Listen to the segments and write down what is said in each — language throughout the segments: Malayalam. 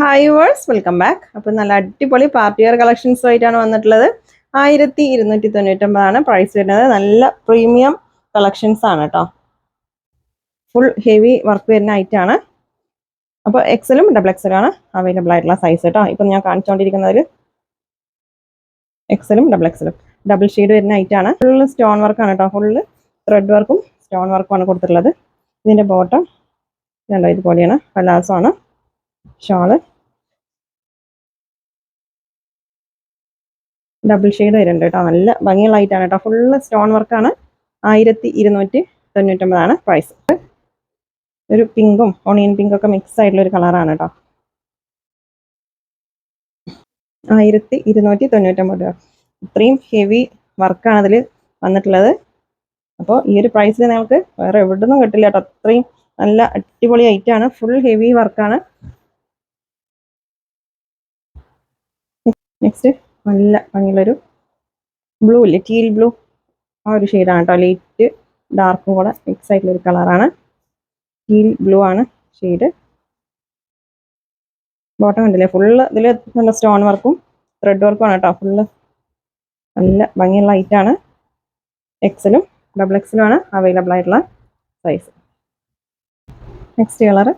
ഹായ് വേഴ്സ് വെൽക്കം ബാക്ക് അപ്പം നല്ല അടിപൊളി പാർട്ടി വെയർ കളക്ഷൻസ് ആയിട്ടാണ് വന്നിട്ടുള്ളത്. ആയിരത്തി ഇരുന്നൂറ്റി തൊണ്ണൂറ്റൊമ്പതാണ് പ്രൈസ് വരുന്നത്. നല്ല പ്രീമിയം കളക്ഷൻസ് ആണ് കേട്ടോ ഫുൾ ഹെവി വർക്ക് വരുന്ന ഐറ്റാണ് അപ്പോൾ എക്സലും ഡബിൾ എക്സലും ആണ് അവൈലബിൾ ആയിട്ടുള്ള സൈസ് കേട്ടോ ഇപ്പം ഞാൻ കാണിച്ചുകൊണ്ടിരിക്കുന്നത് എക്സലും ഡബിൾ എക്സലും ഡബിൾ ഷെയ്ഡ് വരുന്ന ഐറ്റാണ് ഫുൾ സ്റ്റോൺ വർക്കാണ് കേട്ടോ ഫുള്ള് ത്രെഡ് വർക്കും സ്റ്റോൺ വർക്കും ആണ് കൊടുത്തിട്ടുള്ളത്. ഇതിന്റെ ബോട്ടം രണ്ടോ ഇതുപോലെയാണ്. പലാസമാണ് ഷാൾ. ഡബിൾ ഷെയ്ഡ് വരുന്നുണ്ട് കേട്ടോ. നല്ല ഭംഗിയുള്ള ലൈറ്റാണ് കേട്ടോ. ഫുള്ള് സ്റ്റോൺ വർക്കാണ് ആയിരത്തി ഇരുന്നൂറ്റി തൊണ്ണൂറ്റൊമ്പതാണ് പ്രൈസ് ഒരു പിങ്കും ഓണിയൻ പിങ്കും ഒക്കെ മിക്സ് ആയിട്ടുള്ള ഒരു കളറാണ് കേട്ടോ. ആയിരത്തി ഇരുന്നൂറ്റി തൊണ്ണൂറ്റൊമ്പത് രൂപ. ഇത്രയും ഹെവി വർക്കാണ് അതിൽ വന്നിട്ടുള്ളത്. അപ്പോൾ ഈ ഒരു പ്രൈസിൽ നിങ്ങൾക്ക് വേറെ എവിടെ നിന്നും കിട്ടില്ല കേട്ടോ. അത്രയും നല്ല അടിപൊളി ഐറ്റാണ് ഫുൾ ഹെവി വർക്കാണ് നെക്സ്റ്റ് നല്ല ഭംഗിയുള്ളൊരു ബ്ലൂ ഇല്ലേ ടീൽ ബ്ലൂ ആ ഒരു ഷെയ്ഡാണ് കേട്ടോ ലൈറ്റ് ഡാർക്കും കൂടെ മിക്സ് ആയിട്ടുള്ള ഒരു കളറാണ് ടീൽ ബ്ലൂ ആണ് ഷെയ്ഡ് ബോട്ടം കണ്ടില്ലേ? ഫുള്ള് ഇതിൽ നല്ല സ്റ്റോൺ വർക്കും ത്രെഡ് വർക്കും ആണ് കേട്ടോ ഫുള്ള് നല്ല ഭംഗിയുള്ള ഐറ്റാണ് എക്സലും ഡബിൾ എക്സലും ആണ് അവൈലബിൾ ആയിട്ടുള്ള സൈസ് നെക്സ്റ്റ് കളറ്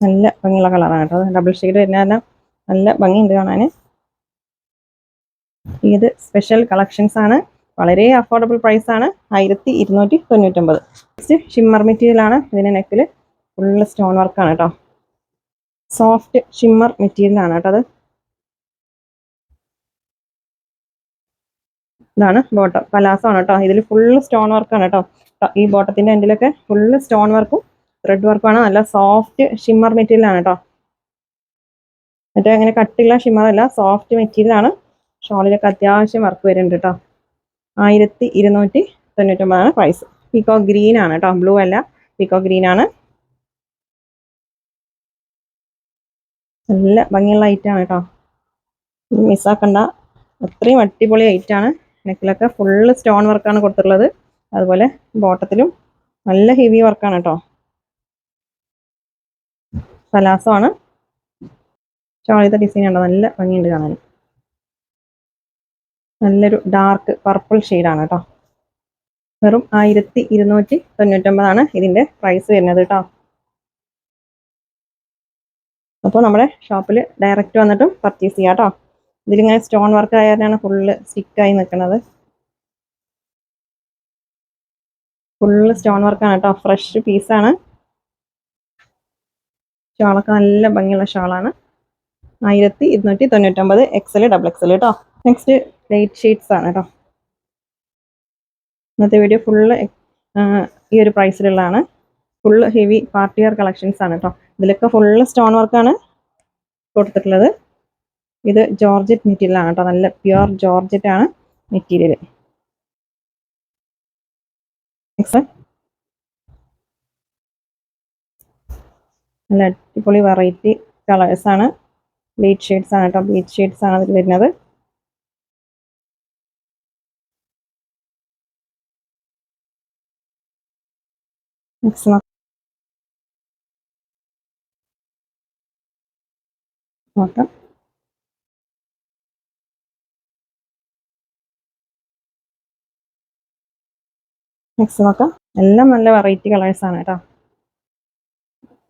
നല്ല ഭംഗിയുള്ള കളറാണ് കേട്ടോ. ഡബിൾ ഷെയ്ഡ് വരുന്ന കാരണം നല്ല ഭംഗിയുണ്ട് കാണാൻ ഇത് സ്പെഷ്യൽ കളക്ഷൻസ് ആണ്. വളരെ അഫോർഡബിൾ പ്രൈസ് ആണ്. ആയിരത്തി ഇരുന്നൂറ്റി തൊണ്ണൂറ്റൊമ്പത് നെക്സ്റ്റ് ഷിമ്മർ മെറ്റീരിയൽ ആണ് ഇതിന്റെ നെക്കിൽ ഫുള്ള് സ്റ്റോൺ വർക്കാണ് കേട്ടോ. സോഫ്റ്റ് ഷിമ്മർ മെറ്റീരിയൽ ആണ് കേട്ടോ അത്. ഇതാണ് ബോട്ടം പലാസോ ആണ് കേട്ടോ. ഇതിൽ ഫുള്ള് സ്റ്റോൺ വർക്കാണ് കേട്ടോ. ഈ ബോട്ടത്തിന്റെ എൻഡിലൊക്കെ ഫുള്ള് സ്റ്റോൺ വർക്കും ത്രെഡ് വർക്കാണ് നല്ല സോഫ്റ്റ് ഷിമ്മർ മെറ്റീരിയൽ ആണ് കേട്ടോ മറ്റേ അങ്ങനെ കട്ടിയുള്ള ഷിമ്മർ അല്ല സോഫ്റ്റ് മെറ്റീരിയൽ ആണ്. ഷോളിലൊക്കെ അത്യാവശ്യം വർക്ക് വരുന്നുണ്ട് കേട്ടോ ആയിരത്തി ഇരുന്നൂറ്റി തൊണ്ണൂറ്റൊമ്പതാണ് പ്രൈസ് പീക്കോ ഗ്രീൻ ആണ് കേട്ടോ ബ്ലൂ അല്ല പീക്കോ ഗ്രീൻ ആണ്. നല്ല ഭംഗിയുള്ള ആണ് കേട്ടോ മിസ്സാക്കണ്ട അത്രയും അടിപൊളി ഐറ്റാണ് നെക്കിലൊക്കെ ഫുള്ള് സ്റ്റോൺ വർക്കാണ് കൊടുത്തിട്ടുള്ളത്. അതുപോലെ ബോട്ടത്തിലും നല്ല ഹെവി വർക്കാണ് കേട്ടോ പലാസോ ആണ് ഷോളിത്തെ ഡിസൈൻ ഉണ്ടോ നല്ല ഭംഗിയുണ്ട് കാണാൻ. നല്ലൊരു ഡാർക്ക് പർപ്പിൾ ഷെയ്ഡാണ് കേട്ടോ വെറും ആയിരത്തി ഇരുന്നൂറ്റി തൊണ്ണൂറ്റൊമ്പതാണ് ഇതിന്റെ പ്രൈസ് വരുന്നത് കേട്ടോ അപ്പോൾ നമ്മുടെ ഷോപ്പിൽ ഡയറക്റ്റ് വന്നിട്ടും പർച്ചേസ് ചെയ്യാം കേട്ടോ ഇതിലിങ്ങനെ സ്റ്റോൺ വർക്ക് ആയാലാണ് ഫുള്ള് സ്റ്റിക്കായി നിൽക്കുന്നത്. ഫുള്ള് സ്റ്റോൺ വർക്കാണ് കേട്ടോ ഫ്രഷ് പീസാണ് ഷാളൊക്കെ നല്ല ഭംഗിയുള്ള ഷാളാണ്. ആയിരത്തി ഇരുന്നൂറ്റി തൊണ്ണൂറ്റൊമ്പത് എക്സൽ ഡബിൾ എക്സൽ കേട്ടോ നെക്സ്റ്റ് ലൈറ്റ് ഷീറ്റ്സ് ആണ് കേട്ടോ ഇന്നത്തെ വീഡിയോ ഫുള്ള് ഈ ഒരു പ്രൈസിലുള്ളതാണ് full heavy party wear collections ആണ് കേട്ടോ ഇതിലൊക്കെ ഫുള്ള് സ്റ്റോൺ വർക്കാണ് കൊടുത്തിട്ടുള്ളത്. ഇത് ജോർജറ്റ് മെറ്റീരിയലാണ് കേട്ടോ നല്ല പ്യുവർ ജോർജറ്റ് ആണ് മെറ്റീരിയൽ. നെക്സ്റ്റ് നല്ല അടിപൊളി വെറൈറ്റി കളേഴ്സ് ആണ്. ബീറ്റ് ഷെയ്ഡ്സ് ആണ് കേട്ടോ ബ്ലീച്ച് ഷെയ്ഡ്സ് ആണ് അതിൽ വരുന്നത്. നെക്സ്റ്റ് നോക്കാം. എല്ലാം നല്ല വെറൈറ്റി കളേഴ്സ് ആണ് കേട്ടോ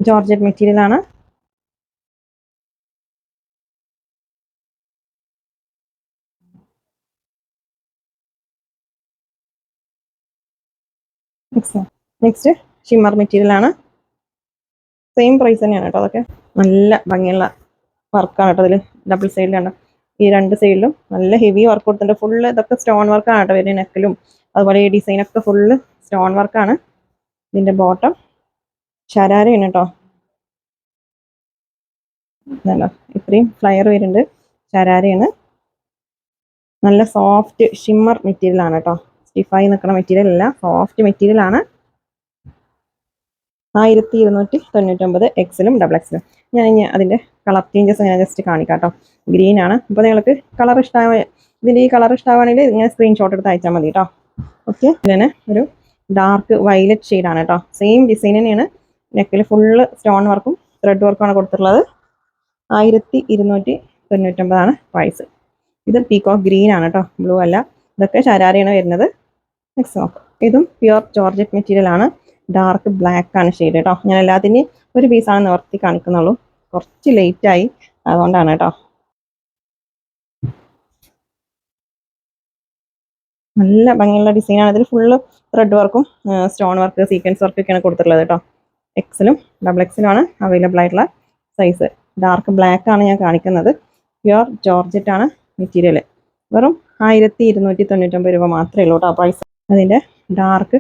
ജോർജറ്റ് മെറ്റീരിയൽ ആണ് നെക്സ്റ്റ് ഷിമർ മെറ്റീരിയൽ ആണ്. സെയിം പ്രൈസ് തന്നെയാണ് കേട്ടോ അതൊക്കെ. നല്ല ഭംഗിയുള്ള വർക്കാണ് കേട്ടോ അതിൽ ഡബിൾ സൈഡിലാണ് ഈ രണ്ട് സൈഡിലും നല്ല ഹെവി വർക്ക് കൊടുത്തിട്ടുണ്ട്. ഫുള്ള് ഇതൊക്കെ സ്റ്റോൺ വർക്കാണ് കേട്ടോ വരുന്ന നെക്കിലും. അതുപോലെ ഈ ഡിസൈനൊക്കെ ഫുള്ള് സ്റ്റോൺ വർക്കാണ് ഇതിന്റെ ബോട്ടം ശരാരയാണ് കേട്ടോ ഇതല്ലോ ഇത്രയും ഫ്ലയർ വരുന്നുണ്ട്. ശരാരയാണ്. നല്ല സോഫ്റ്റ് ഷിമ്മർ മെറ്റീരിയൽ ആണ് കേട്ടോ സ്റ്റിഫായി നിൽക്കുന്ന മെറ്റീരിയൽ അല്ല സോഫ്റ്റ് മെറ്റീരിയൽ ആണ്. ആയിരത്തി ഇരുന്നൂറ്റി തൊണ്ണൂറ്റൊമ്പത് എക്സിലും ഡബിൾ എക്സിലും ഞാൻ ഇനി അതിന്റെ കളർ ചേഞ്ചസ് ഞാൻ ജസ്റ്റ് കാണിക്കാം കേട്ടോ ഗ്രീൻ ആണ്. അപ്പോൾ നിങ്ങൾക്ക് കളർ ഇഷ്ടമായ ഇതിന്റെ ഈ കളർ ഇഷ്ടമാണെങ്കിൽ ഇങ്ങനെ സ്ക്രീൻഷോട്ട് എടുത്ത് അയച്ചാൽ മതി കേട്ടോ ഓക്കെ ഇതിന് ഒരു ഡാർക്ക് വയലറ്റ് ഷെയ്ഡാണ് കേട്ടോ സെയിം ഡിസൈൻ തന്നെയാണ്. നെക്കിൽ ഫുള്ള് സ്റ്റോൺ വർക്കും ത്രെഡ് വർക്കുമാണ് കൊടുത്തിട്ടുള്ളത്. ആയിരത്തി ഇരുന്നൂറ്റി തൊണ്ണൂറ്റൊമ്പതാണ് പ്രൈസ് ഇത് പീകോക്ക് ഗ്രീൻ ആണ് കേട്ടോ ബ്ലൂ അല്ല. ഇതൊക്കെ ശരാരയാണ് വരുന്നത്. നെക്സ്റ്റ് നോക്കാം. ഇതും പ്യുവർ ജോർജറ്റ് മെറ്റീരിയൽ ആണ്. ഡാർക്ക് ബ്ലാക്ക് ആണ് ഷെയ്ഡ് കേട്ടോ ഞാൻ എല്ലാത്തിന്റെയും ഒരു പീസാണ് നിവർത്തി കാണിക്കുന്നുള്ളൂ. കുറച്ച് ലേറ്റ് ആയി. അതുകൊണ്ടാണ് കേട്ടോ നല്ല ഭംഗിയുള്ള ഡിസൈനാണ് ഇതിൽ ഫുള്ള് ത്രെഡ് വർക്കും സ്റ്റോൺ വർക്ക് സീക്വൻസ് വർക്കൊക്കെയാണ് കൊടുത്തിട്ടുള്ളത് കേട്ടോ എക്സലും ഡബിൾ എക്സിലുമാണ് അവൈലബിൾ ആയിട്ടുള്ള സൈസ് ഡാർക്ക് ബ്ലാക്ക് ആണ് ഞാൻ കാണിക്കുന്നത്. പ്യുവർ ജോർജറ്റ് ആണ് മെറ്റീരിയൽ വെറും ആയിരത്തി ഇരുന്നൂറ്റി തൊണ്ണൂറ്റൊമ്പത് രൂപ മാത്രമേ ഉള്ളൂ കേട്ടോ പ്രൈസ് അതിന്റെ ഡാർക്ക്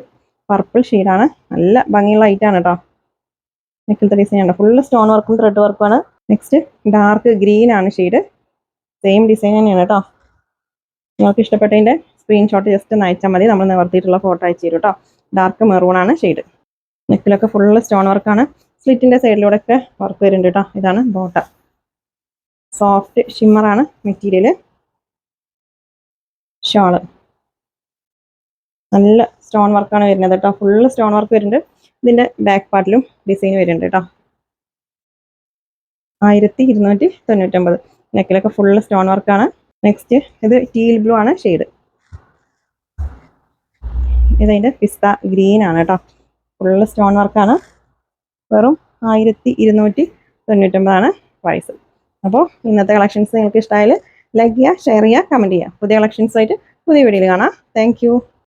പർപ്പിൾ ഷെയ്ഡാണ് നല്ല ഭംഗിയുള്ള ഐറ്റാണ് കേട്ടോ നെക്കിലത്തെ ഡിസൈൻ ആണ് ഫുള്ള് സ്റ്റോൺ വർക്കും ത്രെഡ് വർക്കുമാണ് നെക്സ്റ്റ് ഡാർക്ക് ഗ്രീൻ ആണ്. ഷെയ്ഡ് സെയിം ഡിസൈൻ തന്നെയാണ് കേട്ടോ നിങ്ങൾക്ക് ഇഷ്ടപ്പെട്ടതിന്റെ സ്ക്രീൻഷോട്ട് ജസ്റ്റ് ഒന്ന് അയച്ചാൽ മതി. നമ്മൾ നിവർത്തിയിട്ടുള്ള ഫോട്ടോ അയച്ചു തരും കേട്ടോ ഡാർക്ക് മെറൂൺ ആണ് ഷെയ്ഡ് നെക്കിലൊക്കെ ഫുള്ള് സ്റ്റോൺ വർക്കാണ് സ്ലിറ്റിന്റെ സൈഡിലൂടെ ഒക്കെ വർക്ക് വരുന്നുണ്ട് കേട്ടോ ഇതാണ് ബോട്ട സോഫ്റ്റ് ഷിമ്മറാണ് മെറ്റീരിയൽ ഷോൾ നല്ല സ്റ്റോൺ വർക്കാണ് വരുന്നത് കേട്ടോ ഫുള്ള് സ്റ്റോൺ വർക്ക് വരുന്നുണ്ട്. ഇതിന്റെ ബാക്ക് പാർട്ടിലും ഡിസൈൻ വരുന്നുണ്ട് കേട്ടോ ആയിരത്തി ഇരുന്നൂറ്റി തൊണ്ണൂറ്റൊമ്പത് നെക്കിലൊക്കെ ഫുള്ള് സ്റ്റോൺ വർക്കാണ് നെക്സ്റ്റ് ഇത് ടീൽ ബ്ലൂ ആണ് ഷെയ്ഡ് ഇതതിന്റെ പിസ്ത ഗ്രീൻ ആണ് കേട്ടോ ഫുള്ള് സ്റ്റോൺ വർക്കാണ് വെറും ആയിരത്തി ഇരുന്നൂറ്റി തൊണ്ണൂറ്റൊമ്പതാണ് പ്രൈസ് അപ്പോൾ ഇന്നത്തെ കളക്ഷൻസ് നിങ്ങൾക്ക് ഇഷ്ടമായാൽ ലൈക്ക് ചെയ്യുക ഷെയർ ചെയ്യുക കമന്റ് ചെയ്യുക. പുതിയ കളക്ഷൻസായിട്ട് പുതിയ വീഡിയോയിൽ കാണാം. താങ്ക്